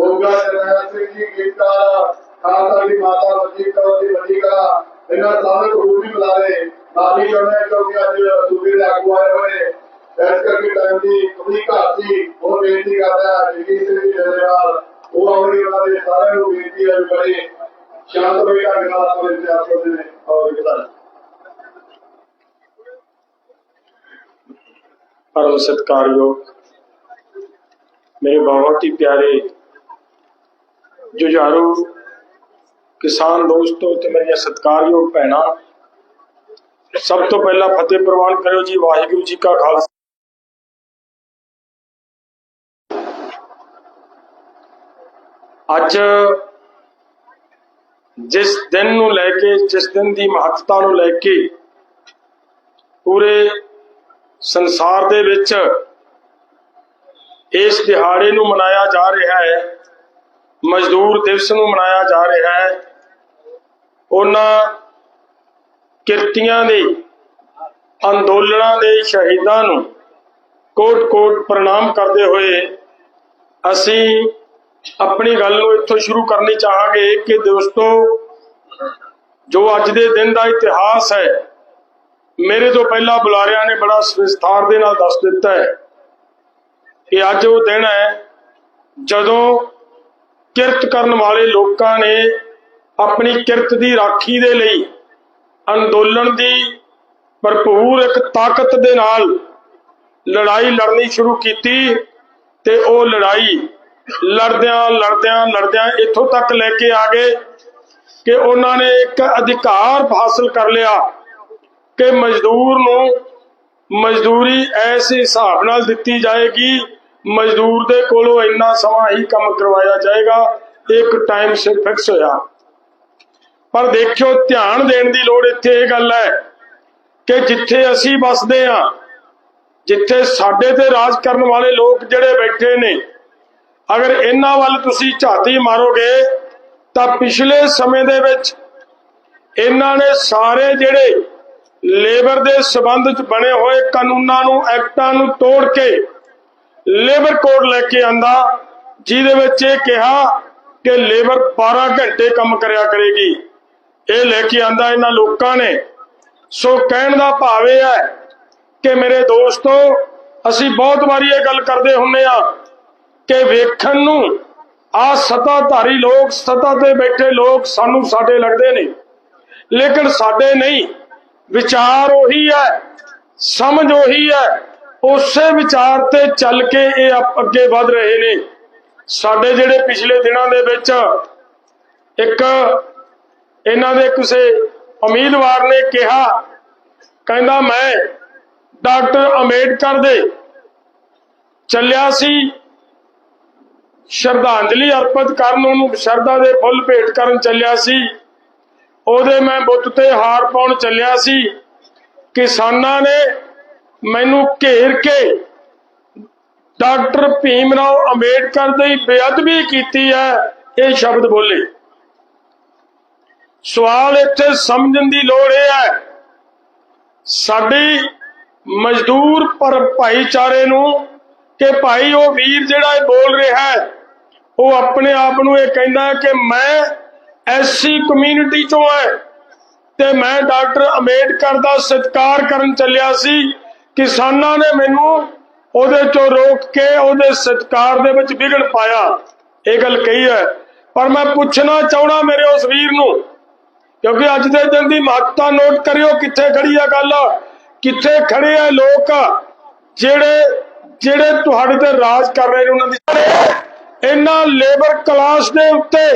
ਗੋਗਾ ਜਰਨੈਲ ਸਿੰਘ ਜੀ ਗੀਤਾ ਖਾਲਸਾ ਦੀ ਮਾਤਾ ਵਜੀਦ ਕੌਰ ਦੀ ਵੱਡੀ ਇਹਨਾਂ ਸਾਰੇ ਗੁਰੂ ਵੀ ਬੁਲਾਵੇ ਨਾਲ ਹੀ ਕਿਉਂਕਿ ਅੱਜ ਸੂਬੇ ਦੇ ਆਗੂ ਆਏ ਹੋਏ। ਇਸ ਕਰਕੇ ਟਾਈਮ ਦੀ ਥੋੜੀ ਘਾਟ ਸੀ ਉਹ ਬੇਨਤੀ ਕਰਦਾ ਜੀ ਸਿੰਘ ਜੀ ਜਰਨੈਲ ਉਹ ਆਉਣੀ ਉਹਨਾਂ ਦੇ ਸਾਰਿਆਂ ਨੂੰ ਬੇਨਤੀ ਹੈ ਵੀ ਬੜੇ ਸ਼ਾਂਤਮਈ ਢੰਗ ਨਾਲ ਆਪਣੇ ਵਿਚਾਰ ਕਰਦੇ ਨੇ ਔਰ ਕਿਦਾਂ ਪਰਮ ਸਤਿਕਾਰਯੋਗ, ਮੇਰੇ ਬਹੁਤ ਹੀ ਪਿਆਰੇ ਜੁਝਾਰੂ ਕਿਸਾਨ ਦੋਸਤੋ ਤੇ ਮੇਰੀਆਂ ਸਤਿਕਾਰਯੋਗ ਭੈਣਾਂ, ਸਭ ਤੋਂ ਪਹਿਲਾਂ ਫਤਿਹ ਪ੍ਰਵਾਨ ਕਰਿਓ ਜੀ, ਵਾਹਿਗੁਰੂ ਜੀ ਕਾ ਖਾਲਸਾ। ਅੱਜ ਜਿਸ ਦਿਨ ਨੂੰ ਲੈ ਕੇ, ਜਿਸ ਦਿਨ ਦੀ ਮਹੱਤਤਾ ਨੂੰ ਲੈ ਕੇ ਪੂਰੇ ਸੰਸਾਰ ਦੇ ਵਿੱਚ ਇਸ ਦਿਹਾੜੇ ਨੂੰ ਮਨਾਇਆ ਜਾ ਰਿਹਾ ਹੈ ਮਜ਼ਦੂਰ ਦਿਵਸ ਨੂੰ ਮਨਾਇਆ ਜਾ ਰਿਹਾ ਹੈ। ਉਹਨਾਂ ਕਿਰਤੀਆਂ ਦੇ, ਅੰਦੋਲਨਾਂ ਦੇ ਸ਼ਹੀਦਾਂ ਨੂੰ ਕੋਟ-ਕੋਟ ਪ੍ਰਣਾਮ ਕਰਦੇ ਹੋਏ ਅਸੀਂ ਆਪਣੀ ਗੱਲ ਨੂੰ ਇੱਥੋਂ ਸ਼ੁਰੂ ਕਰਨੀ ਚਾਹਾਂਗੇ ਕਿ ਦੋਸਤੋ, ਜੋ ਅੱਜ ਦੇ ਦਿਨ ਦਾ ਇਤਿਹਾਸ ਹੈ, ਮੇਰੇ ਤੋਂ ਪਹਿਲਾਂ ਬੁਲਾਰਿਆਂ ਨੇ ਬੜਾ ਵਿਸਥਾਰ ਦੇ ਨਾਲ ਦੱਸ ਦਿੱਤਾ ਹੈ ਕਿ ਅੱਜ ਉਹ ਦਿਨ ਹੈ ਜਦੋਂ ਕਿਰਤ ਕਰਨ ਵਾਲੇ ਲੋਕਾਂ ਨੇ ਆਪਣੀ ਕਿਰਤ ਦੀ ਰਾਖੀ ਦੇ ਲਈ ਅੰਦੋਲਨ ਦੀ ਭਰਪੂਰ ਇੱਕ ਤਾਕਤ ਦੇ ਨਾਲ ਲੜਾਈ ਲੜਨੀ ਸ਼ੁਰੂ ਕੀਤੀ ਤੇ ਉਹ ਲੜਾਈ ਲੜਦਿਆਂ ਲੜਦਿਆਂ ਲੜਦਿਆਂ ਇੱਥੋਂ ਤੱਕ ਲੈ ਕੇ ਆ ਗਏ ਕਿ ਉਹਨਾਂ ਨੇ ਇੱਕ ਅਧਿਕਾਰ ਹਾਸਲ ਕਰ ਲਿਆ ਕਿ ਮਜ਼ਦੂਰ ਨੂੰ ਮਜ਼ਦੂਰੀ ਐਸੇ ਹਿਸਾਬ ਨਾਲ ਦਿੱਤੀ ਜਾਏਗੀ ਮਜ਼ਦੂਰ ਦੇ ਕੋਲੋਂ ਇੰਨਾ ਸਮਾਂ ਹੀ ਕੰਮ ਕਰਵਾਇਆ ਜਾਏਗਾ, ਇੱਕ ਟਾਈਮ ਸੇ ਫਿਕਸ ਹੋਇਆ। ਪਰ ਦੇਖਿਓ, ਧਿਆਨ ਦੇਣ ਦੀ ਲੋੜ ਇੱਥੇ ਇਹ ਗੱਲ ਹੈ ਕਿ ਜਿੱਥੇ ਅਸੀਂ ਵੱਸਦੇ ਹਾਂ, ਜਿੱਥੇ ਸਾਡੇ ਤੇ ਰਾਜ ਕਰਨ ਵਾਲੇ ਲੋਕ ਜਿਹੜੇ ਬੈਠੇ ਨੇ, ਅਗਰ ਇਹਨਾਂ ਵੱਲ ਤੁਸੀਂ ਝਾਤੀ ਮਾਰੋਗੇ, ਤਾਂ ਪਿਛਲੇ ਸਮੇਂ ਦੇ ਵਿੱਚ ਇਹਨਾਂ ਨੇ ਸਾਰੇ ਜਿਹੜੇ ਲੇਬਰ ਦੇ ਸਬੰਧ ਚ ਬਣੇ ਹੋਏ ਕਾਨੂੰਨਾਂ ਨੂੰ, ਐਕਟਾਂ ਨੂੰ ਤੋੜ ਕੇ ਲੇਬਰ ਕੋਡ ਲੈ ਕੇ ਆਂਦਾ, ਜਿਹਦੇ ਵਿੱਚ ਇਹ ਕਿਹਾ ਕਿ ਲੇਬਰ 12 ਘੰਟੇ ਕੰਮ ਕਰਿਆ ਕਰੇਗੀ। ਇਹ ਲੈ ਕੇ ਆਂਦਾ ਇਹਨਾਂ ਲੋਕਾਂ ਨੇ। ਸੋ ਕਹਿਣ ਦਾ ਭਾਵ ਇਹ ਹੈ ਕਿ ਮੇਰੇ ਦੋਸਤੋ, ਅਸੀਂ ਬਹੁਤ ਵਾਰੀ ਇਹ ਗੱਲ ਕਰਦੇ ਹੁੰਨੇ ਆ ਕਿ ਵੇਖਣ ਨੂੰ ਆ ਸਤਾਧਾਰੀ ਲੋਕ, ਸਤਾ ਤੇ ਬੈਠੇ ਲੋਕ ਸਾਨੂੰ ਸਾਡੇ ਲੱਗਦੇ ਨੇ। ਲੇਕਿਨ ਸਾਡੇ ਨਹੀਂ। ਵਿਚਾਰ ਉਹੀ ਹੈ, ਸਮਝ ਉਹੀ ਹੈ। ਉਸੇ ਵਿਚਾਰ ਤੇ ਚੱਲ ਕੇ ਇਹ ਅੱਗੇ ਵਧ ਰਹੇ ਨੇ। ਸਾਡੇ ਜਿਹੜੇ ਪਿਛਲੇ ਦਿਨਾਂ ਦੇ ਵਿੱਚ ਇੱਕ ਇਹਨਾਂ ਦੇ ਕਿਸੇ ਉਮੀਦਵਾਰ ਨੇ ਕਿਹਾ, ਕਹਿੰਦਾ ਮੈਂ ਡਾਕਟਰ ਅੰਬੇਡਕਰ ਦੇ ਚੱਲਿਆ ਸੀ, ਸ਼ਰਧਾਂਜਲੀ ਅਰਪਿਤ ਕਰਨ ਉਹਨੂੰ ਸ਼ਰਧਾ ਦੇ ਫੁੱਲ ਭੇਟ ਕਰਨ ਚੱਲਿਆ ਸੀ। ਉਹਦੇ ਮੈਂ ਬੁੱਤ ਤੇ ਹਾਰ ਪਾਉਣ ਚੱਲਿਆ ਸੀ। ਕਿਸਾਨਾਂ ਨੇ ਮੈਨੂੰ ਘੇਰ ਕੇ ਡਾਕਟਰ ਭੀਮ ਰਾਓ ਅੰਬੇਡਕਰ ਦੀ ਬੇਅਦਬੀ ਕੀਤੀ ਹੈ, ਇਹ ਸ਼ਬਦ ਬੋਲੇ। ਸਵਾਲ ਇੱਥੇ ਸਮਝਣ ਦੀ ਲੋੜ ਇਹ ਹੈ, ਸਾਡੀ ਮਜ਼ਦੂਰ ਪਰ ਭਾਈਚਾਰੇ ਨੂੰ ਕਿ ਭਾਈ ਉਹ ਵੀਰ ਜਿਹੜਾ ਇਹ ਬੋਲ ਰਿਹਾ ਹੈ, ਉਹ ਆਪਣੇ ਆਪ ਨੂੰ ਇਹ ਕਹਿੰਦਾ ਕਿ ਮੈਂ ਐਸਸੀ ਕਮਿਊਨਿਟੀ ਚੋਂ ਹੈ ਤੇ ਮੈਂ ਡਾਕਟਰ ਅੰਬੇਡਕਰ ਦਾ ਸਤਿਕਾਰ ਕਰਨ ਚੱਲਿਆ ਸੀ। ਕਿਸਾਨਾਂ ਨੇ ਮੈਨੂੰ ਉਹਦੇ ਚੋਂ ਰੋਕ ਕੇ ਉਹਦੇ ਸਤਿਕਾਰ ਦੇ ਵਿੱਚ ਵਿਗੜ ਪਾਇਆ। ਇਹ ਗੱਲ ਕਹੀ ਹੈ। ਪਰ ਮੈਂ ਪੁੱਛਣਾ ਚਾਹਣਾ ਮੇਰੇ ਉਸ ਵੀਰ ਨੂੰ, ਕਿਉਂਕਿ ਅੱਜ ਦੇ ਦਿਨ ਦੀ ਮਹੱਤਤਾ ਨੋਟ ਕਰਿਓ ਕਿੱਥੇ ਖੜੀ ਆ ਗੱਲ, ਕਿੱਥੇ ਖੜੇ ਆ ਲੋਕ, ਜਿਹੜੇ ਜਿਹੜੇ ਤੁਹਾਡੇ ਤੇ ਰਾਜ ਕਰ ਰਹੇ ਨੇ ਉਹਨਾਂ ਦੀ ਇਹਨਾਂ ਲੇਬਰ ਕਲਾਸ ਦੇ ਉੱਤੇ,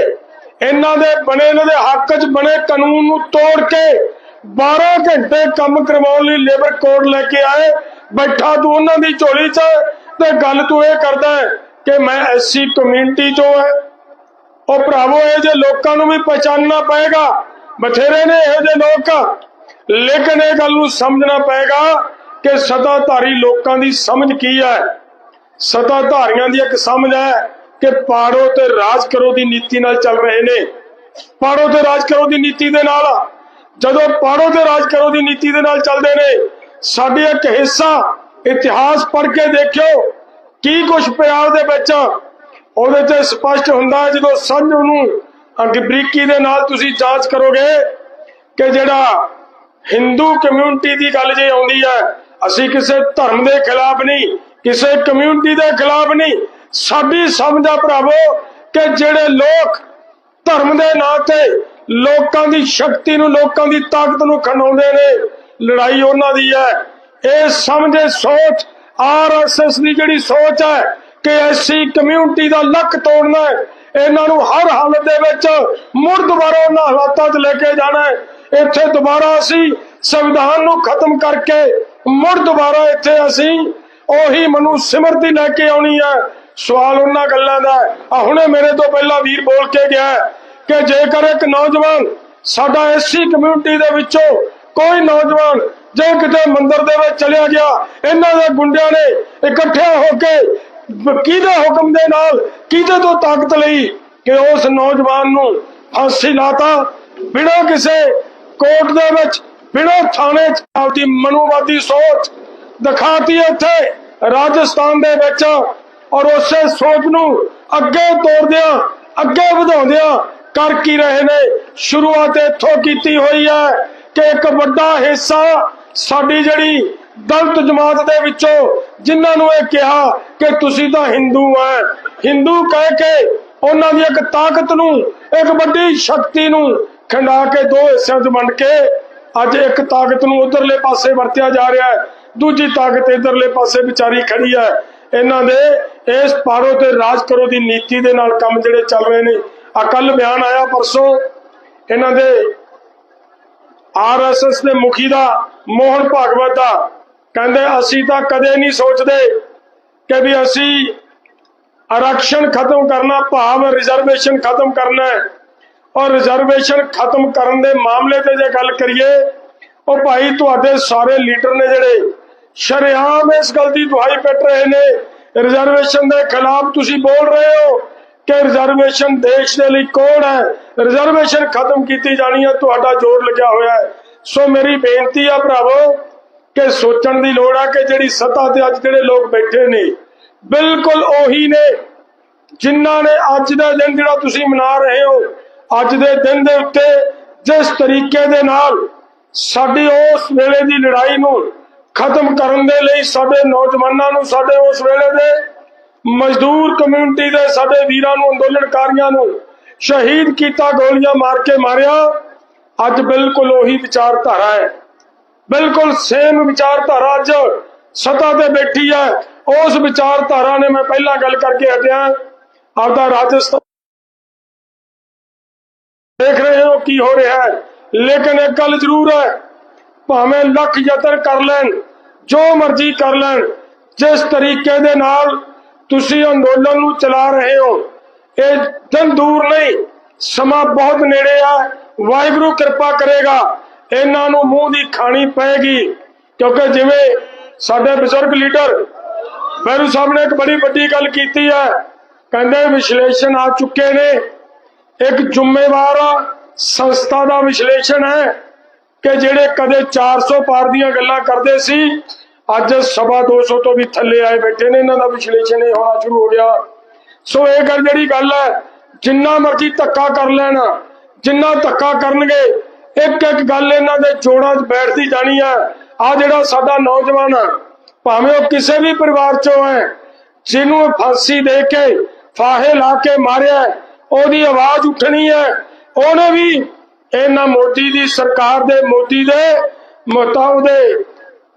ਇਹਨਾਂ ਦੇ ਬਣੇ, ਇਹਨਾਂ ਦੇ ਹੱਕ 'ਚ ਬਣੇ ਕਾਨੂੰਨ ਨੂੰ ਤੋੜ ਕੇ 12 ਘੰਟੇ ਕੰਮ ਕਰਵਾਉਣ ਲਈ ਲੇਬਰ ਕੋਡ ਲੈ ਕੇ ਆਏ। ਬੈਠਾ ਤੂੰ ਉਹਨਾਂ ਦੀ ਝੋਲੀ 'ਚ ਤੇ ਗੱਲ ਤੂੰ ਇਹ ਕਰਦਾ ਹੈ ਕਿ ਮੈਂ ਐਸਸੀ ਕਮਿਊਨਿਟੀ 'ਚੋਂ ਹੈ। ਉਹ ਭਰਾਵੋ, ਇਹ ਜੇ ਲੋਕਾਂ ਨੂੰ ਵੀ ਪਛਾਣਨਾ ਪਏਗਾ। ਬਥੇਰੇ ਨੇ ਇਹੋ ਜਿਹੇ ਲੋਕ। ਲੇਕਿਨ ਇਹ ਗੱਲ ਨੂੰ ਸਮਝਣਾ ਪਏਗਾ ਕਿ ਸਤਾਧਾਰੀ ਲੋਕਾਂ ਦੀ ਸਮਝ ਕੀ ਹੈ? ਸਤਾਧਾਰੀਆਂ ਦੀ ਇੱਕ ਸਮਝ ਹੈ ਕਿ ਪਾੜੋ ਤੇ ਰਾਜ ਕਰੋ ਦੀ ਨੀਤੀ ਨਾਲ ਚੱਲ ਰਹੇ ਨੇ। ਪਾੜੋ ਤੇ ਰਾਜ ਕਰੋ ਦੀ ਨੀਤੀ ਦੇ ਨਾਲ ਜਦੋਂ ਪਾੜੋ ਤੇ ਰਾਜ ਕਰੋ ਦੀ ਨੀਤੀ ਦੇ ਨਾਲ ਚੱਲਦੇ ਨੇ, ਸਾਡੇ ਇੱਕ ਹਿੱਸਾ ਇਤਿਹਾਸ ਪੜ੍ਹ ਕੇ ਦੇਖਿਓ, ਕੀ ਕੁਝ ਪਿਆਰ ਦੇ ਵਿੱਚ ਉਹਦੇ ਤੇ ਸਪਸ਼ਟ ਹੁੰਦਾ ਜਦੋਂ ਸਮਝ ਉਹਨੂੰ ਅੱਗੇ ਦੇ ਨਾਲ ਤੁਸੀਂ ਜਾਂਚ ਕਰੋਗੇ ਕਿ ਜਿਹੜਾ ਹਿੰਦੂ ਕਮਿਊਨਿਟੀ ਦੀ ਗੱਲ ਜੇ ਆਉਂਦੀ ਹੈ, ਅਸੀਂ ਕਿਸੇ ਧਰਮ ਦੇ ਖਿਲਾਫ ਨਹੀਂ, ਕਿਸੇ ਕਮਿਊਨਿਟੀ ਦੇ ਖਿਲਾਫ ਨਹੀਂ, ਸਾਡੀ ਸਮਝ ਆ ਭਰਾਵੋ ਕਿ ਜਿਹੜੇ ਲੋਕ ਧਰਮ ਦੇ ਨਾਂ ਤੇ ਲੋਕਾਂ ਦੀ ਸ਼ਕਤੀ ਨੂੰ, ਲੋਕਾਂ ਦੀ ਤਾਕਤ ਨੂੰ ਖੰਡਾਉਂਦੇ ਨੇ। ਲੜਾਈ ਉਹਨਾਂ ਦੀ ਹੈ। ਇਹ ਸਮਝੇ ਸੋਚ ਆਰਐਸਐਸ ਦੀ ਜਿਹੜੀ ਸੋਚ ਹੈ ਕਿ ਐਸੀ ਕਮਿਊਨਿਟੀ ਦਾ ਲੱਕ ਤੋੜਨਾ ਹੈ, ਇਹਨਾਂ ਨੂੰ ਹਰ ਹਾਲਤ ਦੇ ਵਿੱਚ ਮੁੜ ਦੁਬਾਰਾ ਉਹਨਾਂ ਹਾਲਾਤਾਂ 'ਚ ਲੈ ਕੇ ਜਾਣਾ ਹੈ। ਇੱਥੇ ਦੁਬਾਰਾ ਅਸੀਂ ਸੰਵਿਧਾਨ ਨੂੰ ਖਤਮ ਕਰਕੇ ਮੁੜ ਦੁਬਾਰਾ ਇੱਥੇ ਅਸੀਂ ਉਹੀ ਮਨੂ ਸਿਮਰਤੀ ਲੈ ਕੇ ਆਉਣੀ ਹੈ। ਸਵਾਲ ਉਹਨਾਂ ਗੱਲਾਂ ਦਾ ਹੁਣੇ ਮੇਰੇ ਤੋਂ ਪਹਿਲਾਂ ਵੀਰ ਬੋਲ ਕੇ ਗਿਆ ਕਿ ਜੇਕਰ ਇੱਕ ਨੌਜਵਾਨ ਸਾਡਾ ਐਸੀ ਕਮਿਊਨਿਟੀ ਦੇ ਵਿੱਚੋਂ ਕੋਈ ਨੌਜਵਾਨ ਜੇ ਕਿਤੇ ਮੰਦਿਰ ਦੇ ਵਿੱਚ ਚਲਿਆ ਗਿਆ, ਇਹਨਾਂ ਦੇ ਗੁੰਡਿਆਂ ਨੇ ਇਕੱਠਿਆ ਹੋ ਕੇ ਕਿਹਦੇ ਹੁਕਮ ਦੇ ਨਾਲ ਕਿਹਦੇ ਤੋਂ ਤਾਕਤ ਲਈ ਕਿ ਉਸ ਨੌਜਵਾਨ ਨੂੰ ਫਾਂਸੀ ਲਾਤਾ ਬਿਨਾਂ ਕਿਸੇ ਕੋਰਟ ਦੇ ਵਿੱਚ, ਬਿਨਾਂ ਥਾਣੇ 'ਚ ਆਪਦੀ ਮਨੂਵਾਦੀ ਸੋਚ ਦਿਖਾਤੀ ਇੱਥੇ ਰਾਜਸਥਾਨ ਦੇ ਵਿੱਚ ਔਰ ਉਸੇ ਸੋਚ ਨੂੰ ਅੱਗੇ ਤੋਰਦਿਆਂ, ਅੱਗੇ ਵਧਾਉਂਦਿਆਂ ਕਰ ਕੀ ਰਹੇ ਨੇ। ਸ਼ੁਰੂਆਤ ਇੱਥੋਂ ਕੀਤੀ ਹੋਈ ਹੈ ਕਿ ਇੱਕ ਵੱਡਾ ਹਿੱਸਾ ਸਾਡੀ ਜਿਹੜੀ ਦਲਤ ਜਮਾਤ ਦੇ ਵਿੱਚੋਂ ਜਿਨ੍ਹਾਂ ਨੂੰ ਇਹ ਕਿਹਾ ਕਿ ਤੁਸੀਂ ਤਾਂ ਹਿੰਦੂ ਹੈ ਹਿੰਦੂ ਕਹਿ ਕੇ ਉਹਨਾਂ ਦੀ ਇੱਕ ਤਾਕਤ ਨੂੰ, ਇੱਕ ਵੱਡੀ ਸ਼ਕਤੀ ਨੂੰ ਖੰਡਾ ਕੇ ਦੋ ਹਿੱਸਿਆਂ 'ਚ ਵੰਡ ਕੇ ਅੱਜ ਇੱਕ ਤਾਕਤ ਨੂੰ ਉਧਰਲੇ ਪਾਸੇ ਵਰਤਿਆ ਜਾ ਰਿਹਾ ਹੈ। ਦੂਜੀ ਤਾਕਤ ਇਧਰਲੇ ਪਾਸੇ ਵਿਚਾਰੀ ਖੜੀ ਹੈ। ਇਹਨਾਂ ਦੇ ਇਸ ਪਾਰੋ ਤੇ ਰਾਜ ਕਰੋ ਦੀ ਨੀਤੀ ਦੇ ਨਾਲ ਕੰਮ ਜਿਹੜੇ ਚੱਲ ਰਹੇ ਨੇ। ਆ ਕੱਲ ਬਿਆਨ ਆਇਆ ਪਰਸੋਂ ਇਹਨਾਂ ਦੇ ਆਰਐਸਐਸ ਦੇ ਮੁਖੀ ਦਾ, ਮੋਹਨ ਭਾਗਵਤ ਦਾ। ਕਹਿੰਦੇ, ਅਸੀਂ ਤਾਂ ਕਦੇ ਨਹੀਂ ਸੋਚਦੇ ਕਿ ਵੀ ਅਸੀਂ ਆਰਕਸ਼ਣ ਖਤਮ ਕਰਨਾ, ਭਾਵ ਰਿਜ਼ਰਵੇਸ਼ਨ ਖਤਮ ਕਰਨਾ ਹੈ। ਔਰ ਰਿਜ਼ਰਵੇਸ਼ਨ ਖਤਮ ਕਰਨ ਦੇ ਮਾਮਲੇ ਤੇ ਜੇ ਗੱਲ ਕਰੀਏ, ਉਹ ਭਾਈ ਤੁਹਾਡੇ ਸਾਰੇ ਲੀਡਰ ਨੇ ਜਿਹੜੇ ਸ਼ਰੇਆਮ ਇਸ ਗੱਲ ਦੀ ਦੁਹਾਈ ਪਿੱਟ ਰਹੇ ਨੇ। ਰਿਜ਼ਰਵੇਸ਼ਨ ਦੇ ਖਿਲਾਫ ਤੁਸੀਂ ਬੋਲ ਰਹੇ ਹੋ। ਕਿ ਰਿਜ਼ਰਵੇਸ਼ਨ ਦੇਸ਼ ਦੇ ਲਈ ਕੋਡ ਹੈ? ਰਿਜ਼ਰਵੇਸ਼ਨ ਖਤਮ ਕੀਤੀ ਜਾਣੀ ਹੈ, ਤੁਹਾਡਾ ਜ਼ੋਰ ਲੱਗਿਆ ਹੋਇਆ ਹੈ। ਸੋ ਮੇਰੀ ਬੇਨਤੀ ਆ ਭਰਾਵੋ, ਕਿ ਸੋਚਣ ਦੀ ਲੋੜ ਆ ਕਿ ਜਿਹੜੀ ਸੱਤਾ ਤੇ ਅੱਜ ਜਿਹੜੇ ਲੋਕ ਬੈਠੇ ਨੇ, ਬਿਲਕੁਲ ਉਹੀ ਨੇ, ਜਿਨ੍ਹਾਂ ਨੇ ਅੱਜ ਦਾ ਦਿਨ ਜਿਹੜਾ ਤੁਸੀਂ ਮਨਾ ਰਹੇ ਹੋ, ਅੱਜ ਦੇ ਦਿਨ ਦੇ ਉੱਤੇ ਜਿਸ ਤਰੀਕੇ ਦੇ ਨਾਲ ਸਾਡੀ ਉਸ ਵੇਲੇ ਦੀ ਲੜਾਈ ਨੂੰ ਖਤਮ ਕਰਨ ਦੇ ਲਈ ਸਾਡੇ ਨੌਜਵਾਨਾਂ ਨੂੰ ਸਾਡੇ ਉਸ ਵੇਲੇ ਦੇ ਮਜ਼ਦੂਰ ਕਮਿਊਨਿਟੀ ਦੇ ਸਾਡੇ ਵੀਰਾਂ ਨੂੰ, ਅੰਦੋਲਨਕਾਰੀਆਂ ਨੂੰ ਸ਼ਹੀਦ ਕੀਤਾ, ਗੋਲੀਆਂ ਮਾਰ ਕੇ ਮਾਰਿਆ, ਅੱਜ ਬਿਲਕੁਲ ਉਹੀ ਵਿਚਾਰਧਾਰਾ ਹੈ। ਬਿਲਕੁਲ ਸੇਮ ਵਿਚਾਰਧਾਰਾ ਅੱਜ ਸਤਾ ਤੇ ਬੈਠੀ ਹੈ। ਉਸ ਵਿਚਾਰਧਾਰਾ ਨੇ ਮੈਂ ਪਹਿਲਾਂ ਗੱਲ ਕਰਕੇ ਹਟਿਆ। ਆਪਦਾ ਰਾਜਸਥਾਨ ਦੇਖ ਰਹੇ ਹੋ ਕੀ ਹੋ ਰਿਹਾ ਹੈ। ਲੇਕਿਨ ਇੱਕ ਗੱਲ ਜ਼ਰੂਰ ਹੈ, ਭਾਵੇਂ ਲੱਖ ਯਤਨ ਕਰ ਲੈਣ, ਜੋ ਮਰਜ਼ੀ ਕਰ ਲੈਣ, ਜਿਸ ਤਰੀਕੇ ਦੇ ਨਾਲ ਤੁਸੀਂ ਅੰਦੋਲਨ ਨੂੰ ਚਲਾ ਰਹੇ ਹੋ। ਇਹ ਦਿਨ ਦੂਰ ਨਹੀਂ, ਸਮਾਂ ਬਹੁਤ ਨੇੜੇ ਆ। ਵਾਹਿਗੁਰੂ ਕਿਰਪਾ ਕਰੇਗਾ, ਇਹਨਾਂ ਨੂੰ ਮੂੰਹ ਦੀ ਖਾਣੀ ਪਏਗੀ। ਕਿਉਂਕਿ ਜਿਵੇਂ ਸਾਡੇ ਬਜ਼ੁਰਗ ਲੀਡਰ ਮੈਨੂੰ ਸਾਹਿਬ ਨੇ ਇੱਕ ਬੜੀ ਵੱਡੀ ਗੱਲ ਕੀਤੀ ਹੈ, ਕਹਿੰਦੇ ਵਿਸ਼ਲੇਸ਼ਣ ਆ ਚੁੱਕੇ ਨੇ। ਇੱਕ ਜ਼ਿੰਮੇਵਾਰ ਸੰਸਥਾ ਦਾ ਵਿਸ਼ਲੇਸ਼ਣ ਹੈ ਕਿ ਜਿਹੜੇ ਕਦੇ 400 ਪਾਰ ਦੀਆਂ ਗੱਲਾਂ ਕਰਦੇ ਸੀ ਅੱਜ ਸਵਾ 200 ਤੋਂ ਵੀ ਥੱਲੇ ਆਏ ਬੈਠੇ ਨੇ ਇਹਨਾਂ ਦਾ ਵਿਸ਼ਲੇਸ਼ਣ ਇਹ ਹੋਣਾ ਸ਼ੁਰੂ ਹੋ ਗਿਆ। ਸੋ ਇਹ ਗੱਲ ਜਿਹੜੀ ਗੱਲ ਹੈ ਜਿੰਨਾ ਮਰਜ਼ੀ ਧੱਕਾ ਕਰ ਲੈਣ ਜਿੰਨਾ ਧੱਕਾ ਕਰਨਗੇ ਇੱਕ ਇੱਕ ਗੱਲ ਇਹਨਾਂ ਦੇ ਜੋੜਾਂ 'ਚ ਬੈਠਦੀ ਜਾਣੀ ਹੈ। ਆ ਜਿਹੜਾ ਸਾਡਾ ਨੌਜਵਾਨ ਆ ਭਾਵੇਂ ਉਹ ਕਿਸੇ ਵੀ ਪਰਿਵਾਰ 'ਚੋਂ ਹੈ ਜਿਹਨੂੰ ਫਾਂਸੀ ਦੇ ਕੇ ਫਾਹੇ ਲਾ ਕੇ ਮਾਰਿਆ ਹੈ, ਉਹਦੀ ਆਵਾਜ਼ ਉੱਠਣੀ ਹੈ। ਉਹਨੇ ਵੀ ਇਹਨਾਂ ਮੋਦੀ ਦੀ ਸਰਕਾਰ ਦੇ ਮੋਦੀ ਦੇ ਮਤਾਂ ਦੇ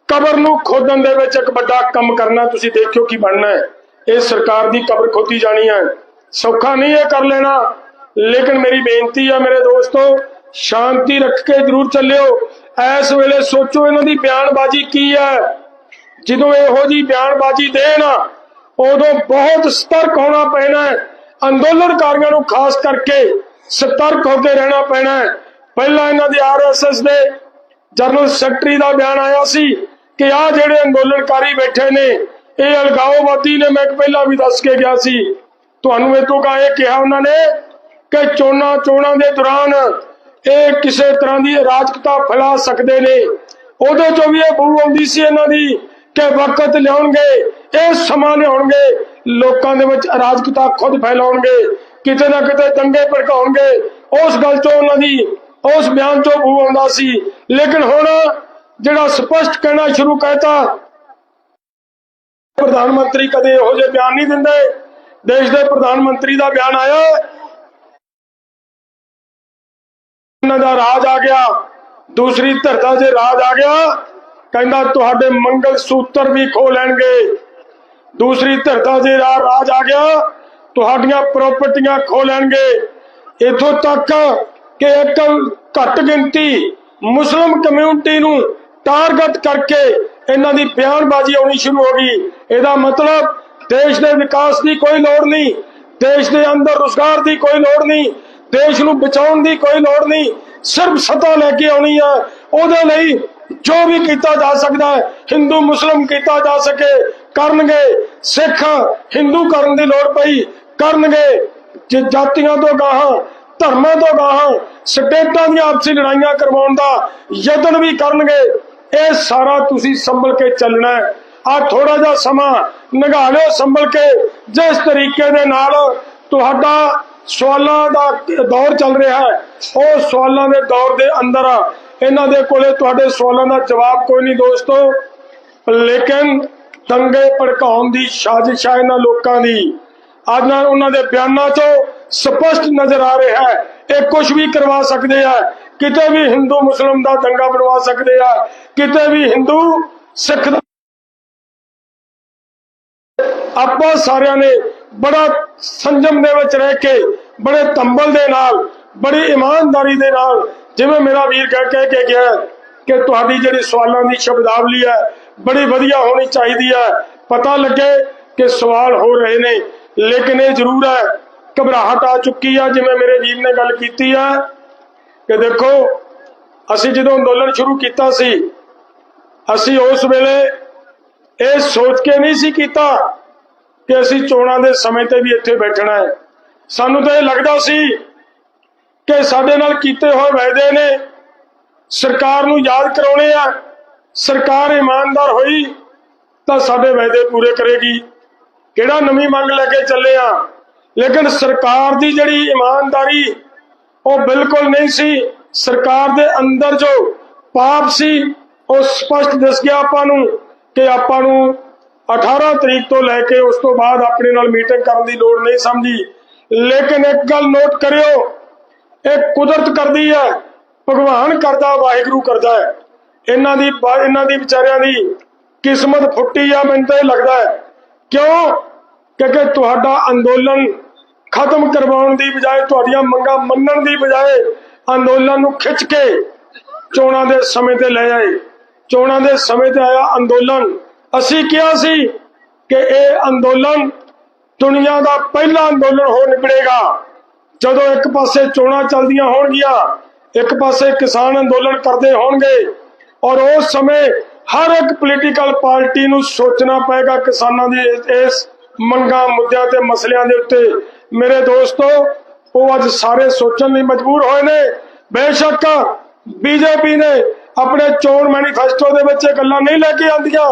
ਕਬਰ ਨੂੰ ਖੋਦਣ ਦੇ ਵਿੱਚ ਇੱਕ ਵੱਡਾ ਕੰਮ ਕਰਨਾ ਤੁਸੀਂ ਦੇਖਿਓ ਕੀ ਬਣਨਾ ਹੈ। ਇਹ ਸਰਕਾਰ ਦੀ ਕਬਰ ਖੋਦੀ ਜਾਣੀ ਹੈ। ਸੌਖਾ ਨਹੀਂ ਇਹ ਕਰ ਲੈਣਾ। ਲੇਕਿਨ ਮੇਰੀ ਬੇਨਤੀ ਆ ਮੇਰੇ ਦੋਸਤੋ, ਸ਼ਾਂਤੀ ਰੱਖ ਕੇ ਜਰੂਰ ਚੱਲਿਓ। ਇਸ ਵੇਲੇ ਸੋਚੋ ਇਹਨਾਂ ਦੀ ਬਿਆਨਬਾਜ਼ੀ ਕੀ ਹੈ। ਜਦੋਂ ਇਹੋ ਜੀ ਬਿਆਨਬਾਜ਼ੀ ਦੇਣ, ਉਦੋਂ ਬਹੁਤ ਸਤਰਕ ਹੋਣਾ ਪੈਣਾ ਹੈ। ਅੰਦੋਲਨਕਾਰੀਆਂ ਨੂੰ ਖਾਸ ਕਰਕੇ ਸਤਰਕ ਹੋ ਕੇ ਰਹਿਣਾ ਪੈਣਾ ਹੈ। ਪਹਿਲਾਂ ਇਹਨਾਂ ਦੇ ਆਰਐਸਐਸ ਦੇ ਜਨਰਲ ਸੈਕਟਰੀ ਦਾ ਬਿਆਨ ਆਇਆ ਸੀ। ਕਿ ਆ ਜਿਹੜੇ ਅੰਦੋਲਨਕਾਰੀ ਬੈਠੇ ਨੇ, ਇਹ ਅਲਗਾਓਵਾਦੀ ਨੇ, ਮੈਂ ਪਹਿਲਾਂ ਵੀ ਦੱਸ ਕੇ ਗਿਆ ਸੀ। ਤੁਹਾਨੂੰ ਇਹ ਤੋਂ ਕਾ ਇਹ ਕਿਹਾ ਉਹਨਾਂ ਨੇ ਕਿ ਚੋਣਾਂ ਚੋਣਾਂ ਦੇ ਦੌਰਾਨ ਇਹ ਕਿਸੇ ਤਰ੍ਹਾਂ ਦੀ ਅਰਾਜਕਤਾ ਫੈਲਾ ਸਕਦੇ ਨੇ। ਉਹਦੇ ਚੋਂ ਵੀ ਇਹ ਬਹੂ ਆਉਂਦੀ ਸੀ ਇਹਨਾਂ ਦੀ ਕਿ ਵਕਤ ਲਿਆਉਣਗੇ, ਇਹ ਸਮਾਂ ਲਿਆਉਣਗੇ, ਲੋਕਾਂ ਦੇ ਵਿੱਚ ਅਰਾਜਕਤਾ ਖੁਦ ਫੈਲਾਉਣਗੇ, ਕਿਤੇ ਨਾ ਕਿਤੇ ਦੰਗੇ ਭੜਕਾਉਣਗੇ। ਉਸ ਗੱਲ ਤੋਂ ਉਹਨਾਂ ਦੀ, ਉਸ ਬਿਆਨ ਤੋਂ ਬੂ ਆਉਂਦਾ ਸੀ। ਲੇਕਿਨ ਹੁਣ ਜਿਹੜਾ ਸਪਸ਼ਟ ਕਹਿਣਾ ਸ਼ੁਰੂ ਕਰਤਾ, ਪ੍ਰਧਾਨ ਮੰਤਰੀ ਕਦੇ ਇਹੋ ਜਿਹੇ ਬਿਆਨ ਨਹੀਂ ਦਿੰਦੇ। ਦੇਸ਼ ਦੇ ਪ੍ਰਧਾਨ ਮੰਤਰੀ ਦਾ ਬਿਆਨ ਆਇਆ। ਉਹਨਾਂ ਦਾ ਰਾਜ ਆ ਗਿਆ। ਦੂਸਰੀ ਧਰਤਾ 'ਚ ਰਾਜ ਆ ਗਿਆ। ਕਹਿੰਦਾ ਤੁਹਾਡੇ ਮੰਗਲ ਸੂਤਰ ਵੀ ਖੋ ਲੈਣਗੇ। ਦੂਸਰੀ ਧਰਤਾ 'ਚ ਰਾ- ਰਾਜ ਆ ਗਿਆ। ਤੁਹਾਡੀਆਂ ਪ੍ਰਾਪਰਟੀਆਂ ਖੋ ਲੈਣਗੇ। ਇਥੋਂ ਤੱਕ ਕਿ ਇੱਕ ਘੱਟ ਗਿਣਤੀ ਮੁਸਲਿਮ ਕਮਿਊਨਿਟੀ ਨੂੰ ਟਾਰਗੇਟ ਕਰਕੇ ਇਹਨਾਂ ਦੀ ਬਿਆਨਬਾਜ਼ੀ ਆਉਣੀ ਸ਼ੁਰੂ ਹੋ ਗਈ। ਇਹਦਾ ਮਤਲਬ ਦੇਸ਼ ਦੇ ਵਿਕਾਸ ਦੀ ਕੋਈ ਲੋੜ ਨਹੀਂ, ਦੇਸ਼ ਦੇ ਅੰਦਰ ਰੁਜ਼ਗਾਰ ਦੀ ਕੋਈ ਲੋੜ ਨਹੀਂ, ਦੇਸ਼ ਨੂੰ ਬਚਾਉਣ ਦੀ ਕੋਈ ਲੋੜ ਨਹੀਂ, ਸਿਰਫ ਸਤਾ ਲੈ ਕੇ ਆਉਣੀ ਹੈ ਉਹਦੇ ਲਈ ਜੋ ਵੀ ਕੀਤਾ ਜਾ ਸਕਦਾ ਹੈ, ਹਿੰਦੂ, ਮੁਸਲਮ ਕੀਤਾ ਜਾ ਸਕੇ, ਕਰਨਗੇ। ਸਿੱਖ ਹਿੰਦੂ ਕਰਨ ਦੀ ਲੋੜ ਪਈ, ਕਰਨਗੇ। ਜੇ ਜਾਤੀਆਂ ਤੋਂ ਗਾਹਾਂ, ਧਰਮਾਂ ਤੋਂ ਗਾਹਾਂ, ਸਟੇਟਾਂ ਦੀਆਂ ਆਪਸੀ ਲੜਾਈਆਂ ਕਰਵਾਉਣ ਦਾ ਯਤਨ ਵੀ ਕਰਨਗੇ। ਇਹ ਸਾਰਾ ਤੁਸੀਂ ਸੰਭਲ ਕੇ ਚੱਲਣਾ ਹੈ। ਆ ਥੋੜਾ ਜਿਹਾ ਸਮਾਂ ਨਿਗਾਹ ਲਿਓ ਸੰਭਲ ਕੇ। ਜਿਸ ਤਰੀਕੇ ਦੇ ਨਾਲ ਤੁਹਾਡਾ ਸਵਾਲਾਂ ਦਾ ਦੌਰ ਚੱਲ ਰਿਹਾ ਹੈ, ਉਹ ਸਵਾਲਾਂ ਦੇ ਦੌਰ ਦੇ ਅੰਦਰ ਇਹਨਾਂ ਦੇ ਕੋਲੇ ਤੁਹਾਡੇ ਸਵਾਲਾਂ ਦਾ ਜਵਾਬ ਕੋਈ ਨਹੀਂ ਦੋਸਤੋ। ਲੇਕਿਨ ਦੰਗੇ ਭੜਕਾਉਣ ਦੀ ਸਾਜ਼ਿਸ਼ ਹੈ ਇਹਨਾਂ ਲੋਕਾਂ ਦੀ। ਅੱਜ ਨਾਲ ਉਹਨਾਂ ਦੇ ਬਿਆਨਾਂ ਤੋਂ ਸਪਸ਼ਟ ਨਜ਼ਰ ਆ ਰਿਹਾ ਹੈ। ਇਹ ਕੁਝ ਵੀ ਕਰਵਾ ਸਕਦੇ ਆ। ਕਿਤੇ ਵੀ ਹਿੰਦੂ ਮੁਸਲਮ ਦਾ ਦੰਗਾ ਬਣਵਾ ਸਕਦੇ ਆ, ਕਿਤੇ ਵੀ ਹਿੰਦੂ ਸਿੱਖ ਦਾ ਆਪਾਂ ਸਾਰਿਆਂ ਨੇ ਬੜਾ ਸੰਜਮ ਦੇ ਵਿੱਚ ਰਹਿ ਕੇ, ਬੜੇ ਤੰਬਲ ਦੇ ਨਾਲ, ਬੜੀ ਇਮਾਨਦਾਰੀ ਦੇ ਨਾਲ, ਜਿਵੇਂ ਮੇਰਾ ਵੀਰ ਕਹਿ ਕਹਿ ਕੇ ਗਿਆ ਕਿ ਤੁਹਾਡੀ ਜਿਹੜੀ ਸਵਾਲਾਂ ਦੀ ਸ਼ਬਦਾਵਲੀ ਹੈ, ਬੜੀ ਵਧੀਆ ਹੋਣੀ ਚਾਹੀਦੀ ਹੈ। ਪਤਾ ਲੱਗੇ ਕਿ ਸਵਾਲ ਹੋ ਰਹੇ ਨੇ, ਲੇਕਿਨ ਇਹ ਜ਼ਰੂਰ ਹੈ, ਘਬਰਾਹਟ ਆ ਚੁੱਕੀ ਆ, ਜਿਵੇਂ ਮੇਰੇ ਵੀਰ ਨੇ ਗੱਲ ਕੀਤੀ ਆ। ਕਿ ਦੇਖੋ, ਅਸੀਂ ਜਦੋਂ ਅੰਦੋਲਨ ਸ਼ੁਰੂ ਕੀਤਾ ਸੀ, ਅਸੀਂ ਉਸ ਵੇਲੇ ਇਹ ਸੋਚ ਕੇ ਨਹੀਂ ਸੀ ਕੀਤਾ ਕਿ ਅਸੀਂ ਚੋਣਾਂ ਦੇ ਸਮੇਂ ਤੇ ਵੀ ਇੱਥੇ ਬੈਠਣਾ ਹੈ। ਸਾਨੂੰ ਤਾਂ ਇਹ ਲੱਗਦਾ ਸੀ ਕਿ ਸਾਡੇ ਨਾਲ ਕੀਤੇ ਹੋਏ ਵਾਅਦੇ ਨੇ, ਸਰਕਾਰ ਨੂੰ ਯਾਦ ਕਰਾਉਣੇ ਆ, ਸਰਕਾਰ ਇਮਾਨਦਾਰ ਹੋਈ, ਤਾਂ ਸਾਡੇ ਵਾਅਦੇ ਪੂਰੇ ਕਰੇਗੀ। ਕਿਹੜਾ ਨਵੀਂ ਮੰਗ ਲੈ ਕੇ ਚੱਲੇ ਆ? ਲੇਕਿਨ ਸਰਕਾਰ ਦੀ ਜਿਹੜੀ ਇਮਾਨਦਾਰੀ ਉਹ ਬਿਲਕੁਲ ਨਹੀਂ ਸੀ। ਸਰਕਾਰ ਦੇ ਅੰਦਰ ਜੋ ਪਾਪ ਸੀ, ਉਹ ਸਪਸ਼ਟ ਦਿਸ ਗਿਆ ਆਪਾਂ ਨੂੰ ਕਿ ਆਪਾਂ ਨੂੰ 18 ਤਰੀਕ ਤੋਂ ਲੈ ਕੇ ਉਸ ਤੋਂ ਬਾਅਦ ਆਪਣੇ ਨਾਲ ਮੀਟਿੰਗ ਕਰਨ ਦੀ ਲੋੜ ਨਹੀਂ ਸਮਝੀ। ਲੇਕਿਨ ਇੱਕ ਗੱਲ ਨੋਟ ਕਰਿਓ, ਇਹ ਕੁਦਰਤ ਕਰਦੀ ਹੈ, ਭਗਵਾਨ ਕਰਦਾ, ਵਾਹਿਗੁਰੂ ਕਰਦਾ ਹੈ। ਇਹਨਾਂ ਦੀ ਇਹਨਾਂ ਦੀ ਵਿਚਾਰਿਆਂ ਦੀ ਕਿਸਮਤ ਫੁੱਟੀ ਆ, ਮੈਨੂੰ ਤਾਂ ਇਹ ਲੱਗਦਾ ਹੈ। ਕਿਉਂ? ਕਿਉਂਕਿ ਤੁਹਾਡਾ ਅੰਦੋਲਨ ਖਤਮ ਕਰਵਾਉਣ ਦੀ ਬਜਾਏ, ਤੁਹਾਡੀਆਂ ਮੰਗਾਂ ਮੰਨਣ ਦੀ ਬਜਾਏ ਅੰਦੋਲਨ ਨੂੰ ਖਿੱਚ ਕੇ ਚੋਣਾਂ ਦੇ ਸਮੇਂ ਤੇ ਲੈ ਆਏ। ਚੋਣਾਂ ਦੇ ਸਮੇਂ ਤੇ ਆਇਆ ਅੰਦੋਲਨ। ਅਸੀਂ ਕਿਹਾ ਸੀ ਕਿ ਇਹ ਅੰਦੋਲਨ ਦੁਨੀਆ ਦਾ ਪਹਿਲਾ ਅੰਦੋਲਨ ਹੋ ਨਿਕਲੇਗਾ। ਜਦੋਂ ਇੱਕ ਪਾਸੇ ਚੋਣਾਂ ਚੱਲਦੀਆਂ ਹੋਣਗੀਆਂ, ਇੱਕ ਪਾਸੇ ਕਿਸਾਨ ਅੰਦੋਲਨ ਕਰਦੇ ਹੋਣਗੇ ਔਰ ਉਸ ਸਮੇਂ ਹਰ ਇੱਕ ਪੋਲੀਟੀਕਲ ਪਾਰਟੀ ਨੂੰ ਸੋਚਣਾ ਪਏਗਾ ਕਿਸਾਨਾਂ ਦੀ ਇਸ- ਮੰਗਾਂ, ਮੁੱਦਿਆਂ ਤੇ ਮਸਲਿਆਂ ਦੇ ਉੱਤੇ। ਮੇਰੇ ਦੋਸਤੋ, ਉਹ ਅੱਜ ਸਾਰੇ ਸੋਚਣ ਲਈ ਮਜਬੂਰ ਹੋਏ ਨੇ। ਬੇਸ਼ੱਕ ਬੀਜੇਪੀ ਨੇ ਆਪਣੇ ਚੋਣ ਮੈਨੀਫੈਸਟੋ ਦੇ ਵਿੱਚ ਇਹ ਗੱਲਾਂ ਨਹੀਂ ਲੈ ਕੇ ਆਂਦੀਆਂ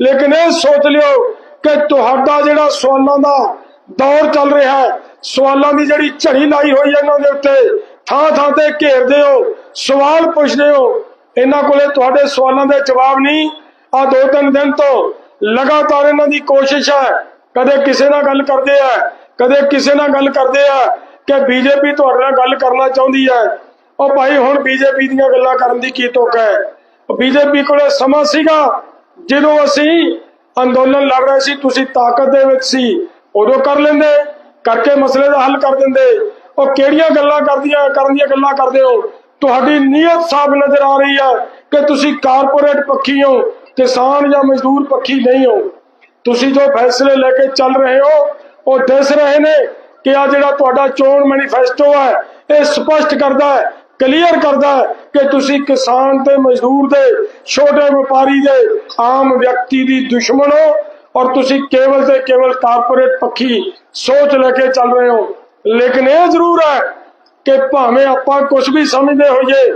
ਲੇਕਿਨ ਇਹ ਸੋਚ ਲਿਓ ਕਿ ਤੁਹਾਡਾ ਜਿਹੜਾ ਸਵਾਲਾਂ ਦਾ ਦੌਰ ਚੱਲ ਰਿਹਾ ਹੈ, ਸਵਾਲਾਂ ਦੀ ਜਿਹੜੀ ਝੜੀ ਲਾਈ ਹੋਈ ਹੈ ਇਹਨਾਂ ਦੇ ਉੱਤੇ ਥਾਂ ਥਾਂ ਤੇ ਘੇਰਦੇ ਹੋ, ਸਵਾਲ ਪੁੱਛਦੇ ਹੋ, ਇਹਨਾਂ ਕੋਲੇ ਤੁਹਾਡੇ ਸਵਾਲਾਂ ਦੇ ਜਵਾਬ ਨਹੀਂ। ਆ ਦੋ ਤਿੰਨ ਦਿਨ ਤੋਂ ਲਗਾਤਾਰ ਇਹਨਾਂ ਦੀ ਕੋਸ਼ਿਸ਼ ਹੈ, ਕਦੇ ਕਿਸੇ ਨਾਲ ਗੱਲ ਕਰਦੇ ਆ ਕਦੇ ਕਿਸੇ ਨਾਲ ਗੱਲ ਕਰਦੇ ਆ ਕਿ ਬੀਜੇਪੀ ਤੁਹਾਡੇ ਨਾਲ ਗੱਲ ਕਰਨਾ ਚਾਹੁੰਦੀ ਹੈ? ਉਹ ਭਾਈ ਹੁਣ ਬੀਜੇਪੀ ਦੀਆਂ ਗੱਲਾਂ ਕਰਨ ਦੀ ਕੀ ਤੁਕ ਹੈ? ਬੀਜੇਪੀ ਕੋਲੇ ਸਮਾਂ ਸੀਗਾ, ਜਦੋਂ ਅਸੀਂ ਅੰਦੋਲਨ ਲੜ ਰਹੇ ਸੀ, ਤੁਸੀਂ ਤਾਕਤ ਦੇ ਵਿੱਚ ਸੀ, ਉਦੋਂ ਕਰ ਲੈਂਦੇ, ਕਰਕੇ ਮਸਲੇ ਦਾ ਹੱਲ ਕਰ ਦਿੰਦੇ। ਉਹ ਕਿਹੜੀਆਂ ਗੱਲਾਂ ਕਰਦੀਆਂ, ਕਰਨ ਦੀਆਂ ਗੱਲਾਂ ਕਰਦੇ ਹੋ? ਤੁਹਾਡੀ ਨੀਅਤ ਸਾਫ਼ ਨਜ਼ਰ ਆ ਰਹੀ ਹੈ ਕਿ ਤੁਸੀਂ ਕਾਰਪੋਰੇਟ ਪੱਖੀ ਹੋ ਕਿਸਾਨ ਜਾਂ ਮਜ਼ਦੂਰ ਪੱਖੀ ਨਹੀਂ ਹੋ। ਤੁਸੀਂ ਜੋ ਫੈਸਲੇ ਲੈ ਕੇ ਚੱਲ ਰਹੇ ਹੋ ਉਹ ਦੱਸ ਰਹੇ ਨੇ ਕਿ ਆ ਜਿਹੜਾ ਤੁਹਾਡਾ ਚੋਣ ਮੈਨੀਫੈਸਟੋ ਹੈ, ਇਹ ਸਪਸ਼ਟ ਕਰਦਾ ਹੈ ਕਲੀਅਰ ਕਰਦਾ ਹੈ ਕਿ ਤੁਸੀਂ ਕਿਸਾਨ ਤੇ ਮਜ਼ਦੂਰ ਦੇ, ਛੋਟੇ ਵਪਾਰੀ ਦੇ, ਆਮ ਵਿਅਕਤੀ ਦੀ ਦੁਸ਼ਮਣ ਹੋ ਔਰ ਤੁਸੀਂ ਕੇਵਲ ਤੇ ਕੇਵਲ ਕਾਰਪੋਰੇਟ ਪੱਖੀ ਸੋਚ ਲੈ ਕੇ ਚੱਲ ਰਹੇ ਹੋ। ਲੇਕਿਨ ਇਹ ਜ਼ਰੂਰ ਹੈ ਕਿ ਭਾਵੇਂ ਆਪਾਂ ਕੁਝ ਵੀ ਸਮਝਦੇ ਹੋਈਏ,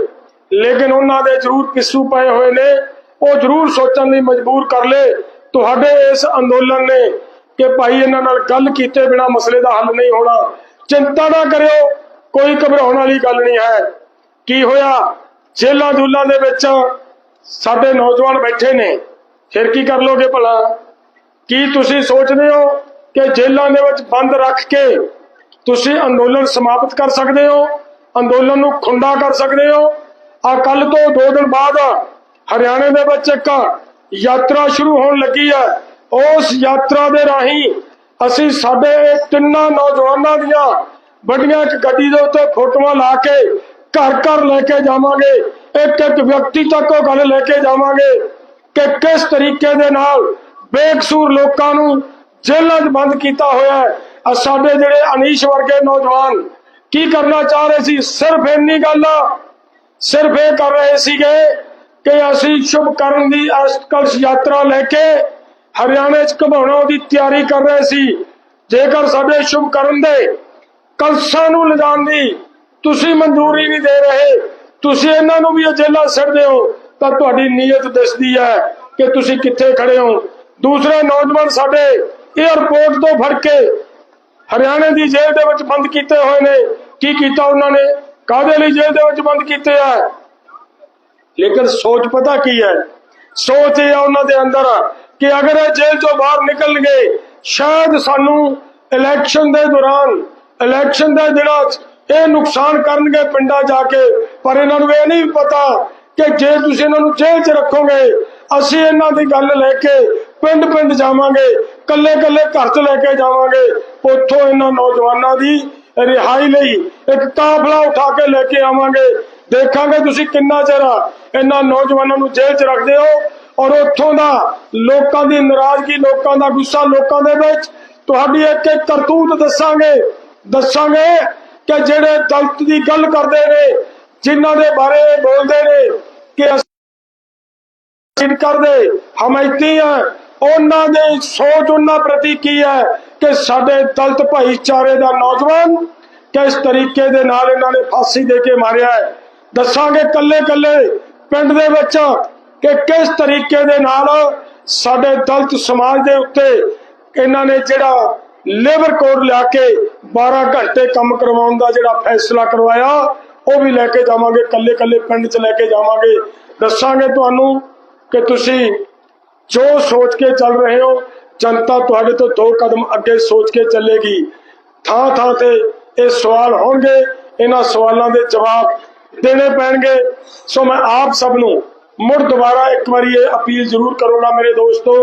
ਲੇਕਿਨ ਉਹਨਾਂ ਦੇ ਜ਼ਰੂਰ ਪਿੱਸੂ ਪਏ ਹੋਏ ਨੇ। ਉਹ ਜ਼ਰੂਰ ਸੋਚਣ ਲਈ ਮਜਬੂਰ ਕਰ ਲੇ। ਤੁਹਾਡੇ ਇਸ ਅੰਦੋਲਨ ਨੇ ਕਿ ਭਾਈ ਇਹਨਾਂ ਨਾਲ ਗੱਲ ਕੀਤੇ ਬਿਨਾ ਮਸਲੇ ਦਾ ਹੱਲ ਨਹੀਂ ਹੋਣਾ। ਚਿੰਤਾ ਨਾ ਕਰਿਓ, ਕੋਈ ਘਬਰਾਉਣ ਵਾਲੀ ਗੱਲ ਨਹੀਂ ਹੈ। ਕੀ ਹੋਇਆ? ਜੇਲਾਂ ਜੁਲਾਂ ਦੇ ਵਿੱਚ ਸਾਡੇ ਨੌਜਵਾਨ ਬੈਠੇ ਨੇ। ਫਿਰ ਕੀ ਕਰ ਲੋਗੇ ਭਲਾ? ਕੀ ਤੁਸੀਂ ਸੋਚਦੇ ਹੋ ਕਿ ਜੇਲਾਂ ਦੇ ਵਿੱਚ ਬੰਦ ਰੱਖ ਕੇ ਤੁਸੀਂ ਅੰਦੋਲਨ ਸਮਾਪਤ ਕਰ ਸਕਦੇ ਹੋ? ਅੰਦੋਲਨ ਨੂੰ ਖੁੰਡਾ ਕਰ ਸਕਦੇ ਹੋ? ਆ ਕੱਲ ਤੋਂ 2 ਦਿਨ ਬਾਅਦ ਹਰਿਆਣੇ ਦੇ ਵਿੱਚ ਇੱਕ ਯਾਤਰਾ ਸ਼ੁਰੂ ਹੋਣ ਲੱਗੀ ਹੈ। ਉਸ ਯਾਤਰਾ ਦੇ ਰਾਹੀਂ ਅਸੀਂ ਸਾਡੇ ਤਿੰਨਾਂ ਨੌਜਵਾਨਾਂ ਦੀਆਂ ਵੱਡੀਆਂ ਇੱਕ ਗੱਡੀ ਦੇ ਉੱਤੇ ਫੋਟੋਆਂ ਲਾ ਕੇ ਘਰ ਘਰ ਲੈ ਕੇ ਜਾਵਾਂਗੇ। ਇੱਕ ਇੱਕ ਵਿਅਕਤੀ ਤੱਕ ਉਹ ਗੱਲ ਲੈ ਕੇ ਜਾਵਾਂਗੇ ਕਿ ਕਿਸ ਤਰੀਕੇ ਦੇ ਨਾਲ ਬੇਕਸੂਰ ਲੋਕਾਂ ਨੂੰ ਜੇਲ੍ਹਾਂ 'ਚ ਬੰਦ ਕੀਤਾ ਹੋਇਆ ਹੈ। ਸਾਡੇ ਜਿਹੜੇ ਅਨੀਸ਼ ਵਰਗੇ ਨੌਜਵਾਨ ਕੀ ਕਰਨਾ ਚਾਹ ਰਹੇ ਸੀ? ਸਿਰਫ ਇੰਨੀ ਗੱਲ ਆ, ਸਿਰਫ ਇਹ ਕਰ ਰਹੇ ਸੀਗੇ ਕਿ ਅਸੀਂ ਸ਼ੁਭ ਕਰਨ ਦੀ ਅਸਕਲਸ਼ ਯਾਤਰਾ ਲੈ ਕੇ ਹਰਿਆਣੇ 'ਚ ਘਮਾਉਣਾ ਦੀ ਤਿਆਰੀ ਕਰ ਰਹੇ ਸੀ। ਜੇਕਰ ਸਾਡੇ ਸ਼ੁਭ ਕਰਨ ਦੇ ਕਲਸਾਂ ਨੂੰ ਲਿਜਾਣ ਦੀ ਤੁਸੀਂ ਮਨਜ਼ੂਰੀ ਨਹੀਂ ਦੇ ਰਹੇ, ਤੁਸੀਂ ਇਹਨਾਂ ਨੂੰ ਵੀ ਇਹ ਜੇਲਾਂ ਹੋ ਤਾਂ ਤੁਹਾਡੀ ਨੀਅਤ ਦਿਸਦੀ ਹੈ ਕਿ ਤੁਸੀਂ ਕਿੱਥੇ ਖੜੇ ਹੋ। ਦੂਸਰੇ ਨੌਜਵਾਨ ਸਾਡੇ 에ਅਰਪੋਰਟ ਤੋਂ ਫੜ ਕੇ ਹਰਿਆਣੇ ਦੀ ਜੇਲ੍ਹ ਦੇ ਵਿੱਚ ਬੰਦ ਕੀਤੇ ਹੋਏ ਨੇ। ਕੀ ਕੀਤਾ ਉਹਨਾਂ ਨੇ? ਕਾਹਦੇ ਲਈ ਜੇਲ੍ਹ ਦੇ ਵਿੱਚ ਬੰਦ ਕੀਤੇ ਆ? ਲੇਕਿਨ ਸੋਚ ਪਤਾ ਕੀ ਹੈ? ਸੋਚ ਇਹ ਆ ਉਹਨਾਂ ਦੇ ਅੰਦਰ ਕਿ ਅਗਰ ਇਹ ਜੇਲ੍ਹ ਤੋਂ ਬਾਹਰ ਨਿਕਲਣਗੇ, ਸ਼ਾਇਦ ਸਾਨੂੰ ਇਲੈਕਸ਼ਨ ਦੇ ਦੌਰਾਨ ਇਲੈਕਸ਼ਨ ਦਾ ਜਿਹੜਾ ਇਹ ਨੁਕਸਾਨ ਕਰਨਗੇ ਪਿੰਡਾਂ ਜਾ ਕੇ। ਪਰ ਇਹਨਾਂ ਨੂੰ ਇਹ ਨਹੀਂ ਪਤਾ ਕਿ ਜੇ ਤੁਸੀਂ ਇਹਨਾਂ ਨੂੰ ਜੇਲ੍ਹ 'ਚ ਰੱਖੋਗੇ, ਅਸੀਂ ਇਹਨਾਂ ਦੀ ਗੱਲ ਲੈ ਕੇ ਪਿੰਡ ਪਿੰਡ ਜਾਵਾਂਗੇ ਕੱਲੇ ਕੱਲੇ ਘਰ 'ਚ ਲੈ ਕੇ ਜਾਵਾਂਗੇ। ਉੱਥੋਂ ਇਹਨਾਂ ਨੌਜਵਾਨਾਂ ਦੀ ਰਿਹਾਈ ਲਈ ਇੱਕ ਕਾਫਲਾ ਉਠਾ ਕੇ ਲੈ ਕੇ ਆਵਾਂਗੇ। ਦੇਖਾਂਗੇ ਤੁਸੀਂ ਕਿੰਨਾ ਚਿਰ ਇਹਨਾਂ ਨੌਜਵਾਨਾਂ ਨੂੰ ਜੇਲ੍ਹ 'ਚ ਰੱਖਦੇ ਹੋ ਔਰ ਉੱਥੋਂ ਦਾ ਲੋਕਾਂ ਦੀ ਨਾਰਾਜ਼ਗੀ, ਲੋਕਾਂ ਦਾ ਗੁੱਸਾ ਲੋਕਾਂ ਦੇ ਵਿੱਚ। ਤੁਹਾਡੀ ਇੱਕ ਇੱਕ ਕਰਤੂਤ ਦੱਸਾਂਗੇ। ਦੱਸਾਂਗੇ ਕਿ ਜਿਹੜੇ ਦਲਿਤ ਦੀ ਗੱਲ ਕਰਦੇ ਨੇ, ਜਿਨ੍ਹਾਂ ਦੇ ਬਾਰੇ ਬੋਲਦੇ ਨੇ ਕਿ ਅਸੀਂ ਕਰਦੇ ਹਮਾਇਤੀ ਹੈ ਉਹਨਾਂ ਦੇ ਸੋਚ ਉਹਨਾਂ ਪ੍ਰਤੀ ਕੀ ਹੈ ਕਿ ਸਾਡੇ ਦਲਤ ਭਾਈਚਾਰੇ ਦਾ ਨੌਜਵਾਨ ਕਿਸ ਤਰੀਕੇ ਦੇ ਨਾਲ ਇਹਨਾਂ ਨੇ ਫਾਂਸੀ ਦੇ ਕੇ ਮਾਰਿਆ ਹੈ? ਦੱਸਾਂਗੇ ਕੱਲੇ ਕੱਲੇ ਪਿੰਡ ਦੇ ਵਿੱਚ ਕਿ ਕਿਸ ਤਰੀਕੇ ਦੇ ਨਾਲ ਸਾਡੇ ਦਲਿਤ ਸਮਾਜ ਦੇ ਉੱਤੇ ਇਹਨਾਂ ਨੇ ਜਿਹੜਾ ਲੇਬਰ ਕੋਡ ਲਿਆ ਕੇ 12 ਘੰਟੇ ਕੰਮ ਕਰਵਾਉਣ ਦਾ ਜਿਹੜਾ ਫੈਸਲਾ ਕਰਵਾਇਆ, ਉਹ ਵੀ ਲੈ ਕੇ ਜਾਵਾਂਗੇ ਕੱਲੇ ਕੱਲੇ ਪਿੰਡ 'ਚ ਲੈ ਕੇ ਜਾਵਾਂਗੇ। ਦੱਸਾਂਗੇ ਤੁਹਾਨੂੰ ਕਿ ਤੁਸੀਂ ਜੋ ਸੋਚ ਕੇ ਚੱਲ ਰਹੇ ਹੋ, ਜਨਤਾ ਤੁਹਾਡੇ ਤੋਂ ਦੋ ਕਦਮ ਅੱਗੇ ਸੋਚ ਕੇ ਚੱਲੇਗੀ। ਥਾਂ ਥਾਂ ਤੇ ਇਹ ਸਵਾਲ ਹੋਣਗੇ, ਇਹਨਾਂ ਸਵਾਲਾਂ ਦੇ ਜਵਾਬ ਦੇਣੇ ਪੈਣਗੇ। ਸੋ ਮੈਂ ਆਪ ਸਭ ਨੂੰ ਮੁੜ ਦੁਬਾਰਾ ਇੱਕ ਵਾਰੀ ਇਹ ਅਪੀਲ ਜ਼ਰੂਰ ਕਰੋ ਕਰੂੰਗਾ ਮੇਰੇ ਦੋਸਤੋ,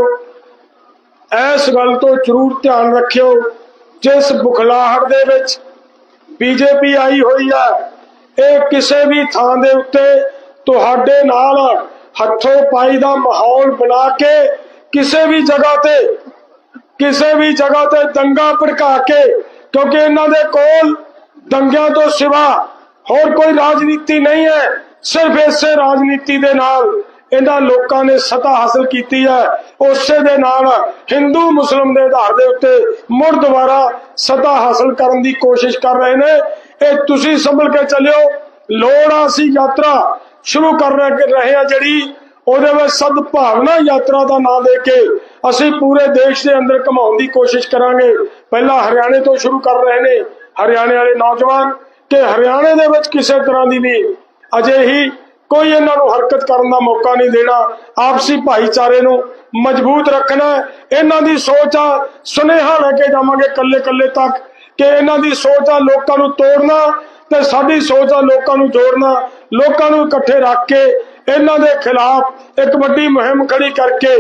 ਇਸ ਗੱਲ ਤੋਂ ਜ਼ਰੂਰ ਧਿਆਨ ਰੱਖਿਓ, ਜਿਸ ਬੁਖਲਾਹਟ ਦੇ ਵਿੱਚ ਬੀਜੇਪੀ ਆਈ ਹੋਈ ਹੈ ਇਹ ਕਿਸੇ ਵੀ ਥਾਂ ਦੇ ਉੱਤੇ ਤੁਹਾਡੇ ਨਾਲ ਹੱਥੋਂ ਪਾਈ ਦਾ ਮਾਹੌਲ ਬਣਾ ਕੇ ਕਿਸੇ ਵੀ ਜਗ੍ਹਾ ਤੇ, ਕਿਸੇ ਵੀ ਜਗ੍ਹਾ ਤੇ ਦੰਗਾ ਭੜਕਾ ਕੇ, ਕਿਉਂਕਿ ਇਹਨਾਂ ਦੇ ਕੋਲ ਦੰਗਿਆਂ ਤੋਂ ਸਿਵਾ ਹੋਰ ਕੋਈ ਰਾਜਨੀਤੀ ਨਹੀਂ ਹੈ। ਸਿਰਫ ਇਸੇ ਰਾਜਨੀਤੀ ਦੇ ਨਾਲ ਇਹਨਾਂ ਲੋਕਾਂ ਨੇ ਸਤਾ ਹਾਸਲ ਕੀਤੀ ਹੈ। ਉਸੇ ਦੇ ਨਾਲ ਹਿੰਦੂ, ਮੁਸਲਮ ਦੇ ਆਧਾਰ ਦੇ ਉੱਤੇ ਮੁੜ ਦੁਬਾਰਾ ਸਤਾ ਹਾਸਲ ਕਰਨ ਦੀ ਕੋਸ਼ਿਸ਼ ਕਰ ਰਹੇ ਨੇ। ਇਹ ਤੁਸੀਂ ਸੰਭਲ ਕੇ ਚੱਲਿਓ। ਲੋੜ ਆ ਯਾਤਰਾ ਸ਼ੁਰੂ ਕਰ ਰਹੇ ਆ ਜਿਹੜੀ ਉਹਦੇ ਵਿੱਚ ਸਦਭਾਵਨਾ ਯਾਤਰਾ ਦਾ ਨਾਮ ਦੇ ਕੇ ਅਸੀਂ ਪੂਰੇ ਦੇਸ਼ ਦੇ ਅੰਦਰ ਘਮਾਉਣ ਦੀ ਕੋਸ਼ਿਸ਼ ਕਰਾਂਗੇ। ਪਹਿਲਾਂ ਹਰਿਆਣੇ ਤੋਂ ਸ਼ੁਰੂ ਕਰ ਰਹੇ ਨੇ। ਹਰਿਆਣੇ ਵਾਲੇ ਨੌਜਵਾਨ ਕਿ ਹਰਿਆਣੇ ਦੇ ਵਿੱਚ ਕਿਸੇ ਤਰ੍ਹਾਂ ਦੀ ਵੀ ਅਜੇ ਹੀ ਕੋਈ ਇਹਨਾਂ ਨੂੰ ਹਰਕਤ ਕਰਨ ਦਾ ਮੌਕਾ ਨਹੀਂ ਦੇਣਾ। ਆਪਸੀ ਭਾਈਚਾਰੇ ਨੂੰ ਮਜ਼ਬੂਤ ਰੱਖਣਾ ਇਹਨਾਂ ਦੀ ਸੋਚ ਆ, ਸੁਨੇਹਾ ਲੈ ਕੇ ਜਾਵਾਂਗੇ ਕੱਲੇ ਕੱਲੇ ਤੱਕ ਕਿ ਇਹਨਾਂ ਦੀ ਸੋਚ ਆ, ਲੋਕਾਂ ਨੂੰ ਤੋੜਨਾ ਤੇ ਸਾਡੀ ਸੋਚ ਆ, ਲੋਕਾਂ ਨੂੰ ਜੋੜਨਾ। ਲੋਕਾਂ ਨੂੰ ਇਕੱਠੇ ਰੱਖ ਕੇ ਇਹਨਾਂ ਦੇ ਖਿਲਾਫ ਇੱਕ ਵੱਡੀ ਮੁਹਿੰਮ ਖੜੀ ਕਰਕੇ